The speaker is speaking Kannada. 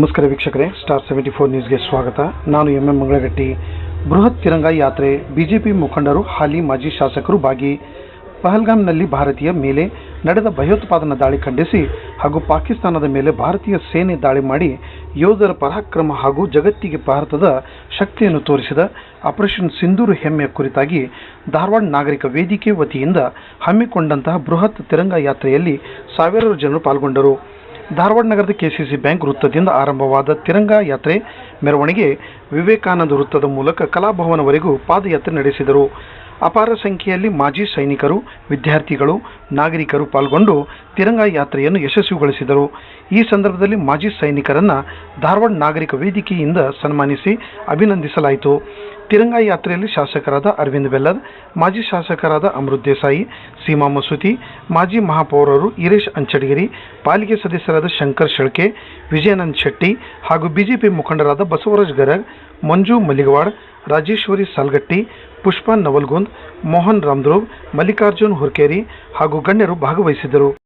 ನಮಸ್ಕಾರ ವೀಕ್ಷಕರೇ ಸ್ಟಾರ್ ಸೆವೆಂಟಿ ಫೋರ್ ನ್ಯೂಸ್ಗೆ ಸ್ವಾಗತ. ನಾನು ಎಂ ಎಂ ಮಂಗಳಗಟ್ಟಿ. ಬೃಹತ್ ತಿರಂಗ ಯಾತ್ರೆ ಬಿಜೆಪಿ ಮುಖಂಡರು, ಹಾಲಿ ಮಾಜಿ ಶಾಸಕರು ಭಾಗಿ ಪಹಲ್ಗಾಮ್ನಲ್ಲಿ ಭಾರತೀಯ ಮೇಲೆ ನಡೆದ ಭಯೋತ್ಪಾದನಾ ದಾಳಿ ಖಂಡಿಸಿ ಹಾಗೂ ಪಾಕಿಸ್ತಾನದ ಮೇಲೆ ಭಾರತೀಯ ಸೇನೆ ದಾಳಿ ಮಾಡಿ ಯೋಧರ ಪರಾಕ್ರಮ ಹಾಗೂ ಜಗತ್ತಿಗೆ ಭಾರತದ ಶಕ್ತಿಯನ್ನು ತೋರಿಸಿದ ಆಪರೇಷನ್ ಸಿಂಧೂರು ಹೆಮ್ಮೆಯ ಕುರಿತಾಗಿ ಧಾರವಾಡ ನಾಗರಿಕ ವೇದಿಕೆ ವತಿಯಿಂದ ಹಮ್ಮಿಕೊಂಡಂತಹ ಬೃಹತ್ ತಿರಂಗ ಯಾತ್ರೆಯಲ್ಲಿ ಸಾವಿರಾರು ಜನರು ಪಾಲ್ಗೊಂಡರು. ಧಾರವಾಡ ನಗರದ ಕೆಸಿಸಿ ಬ್ಯಾಂಕ್ ವೃತ್ತದಿಂದ ಆರಂಭವಾದ ತಿರಂಗಾ ಯಾತ್ರೆ ಮೆರವಣಿಗೆ ವಿವೇಕಾನಂದ ವೃತ್ತದ ಮೂಲಕ ಕಲಾಭವನವರೆಗೂ ಪಾದಯಾತ್ರೆ ನಡೆಸಿದರು. ಅಪಾರ ಸಂಖ್ಯೆಯಲ್ಲಿ ಮಾಜಿ ಸೈನಿಕರು, ವಿದ್ಯಾರ್ಥಿಗಳು, ನಾಗರಿಕರು ಪಾಲ್ಗೊಂಡು ತಿರಂಗ ಯಾತ್ರೆಯನ್ನು ಯಶಸ್ವಿಗೊಳಿಸಿದರು. ಈ ಸಂದರ್ಭದಲ್ಲಿ ಮಾಜಿ ಸೈನಿಕರನ್ನು ಧಾರವಾಡ ನಾಗರಿಕ ವೇದಿಕೆಯಿಂದ ಸನ್ಮಾನಿಸಿ ಅಭಿನಂದಿಸಲಾಯಿತು. ತಿರಂಗ ಯಾತ್ರೆಯಲ್ಲಿ ಶಾಸಕರಾದ ಅರವಿಂದ್ ಬೆಲ್ಲದ್, ಮಾಜಿ ಶಾಸಕರಾದ ಅಮೃತ್ ದೇಸಾಯಿ, ಸೀಮಾ ಮಸೂತಿ, ಮಾಜಿ ಮಹಾಪೌರರು ಈರೇಶ್ ಅಂಚಡಗಿರಿ ಪಾಲಿಕೆ ಸದಸ್ಯರಾದ ಶಂಕರ್ ಶೆಳ್ಕೆ, ವಿಜಯಾನಂದ್ ಶೆಟ್ಟಿ ಹಾಗೂ ಬಿಜೆಪಿ ಮುಖಂಡರಾದ ಬಸವರಾಜ್ ಗರಗ್ ಮಂಜು ಮಲ್ಲಿಗವಾಡ್ ರಾಜೇಶ್ವರಿ ಸಾಲ್ಗಟ್ಟಿ ಪುಷ್ಪಾ ನವಲ್ಗುಂದ್ ಮೋಹನ್ ರಾಮ್ದ್ರೋಗ್ ಮಲ್ಲಿಕಾರ್ಜುನ್ ಹುರ್ಕೇರಿ ಹಾಗೂ ಗಣ್ಯರು ಭಾಗವಹಿಸಿದ್ದರು.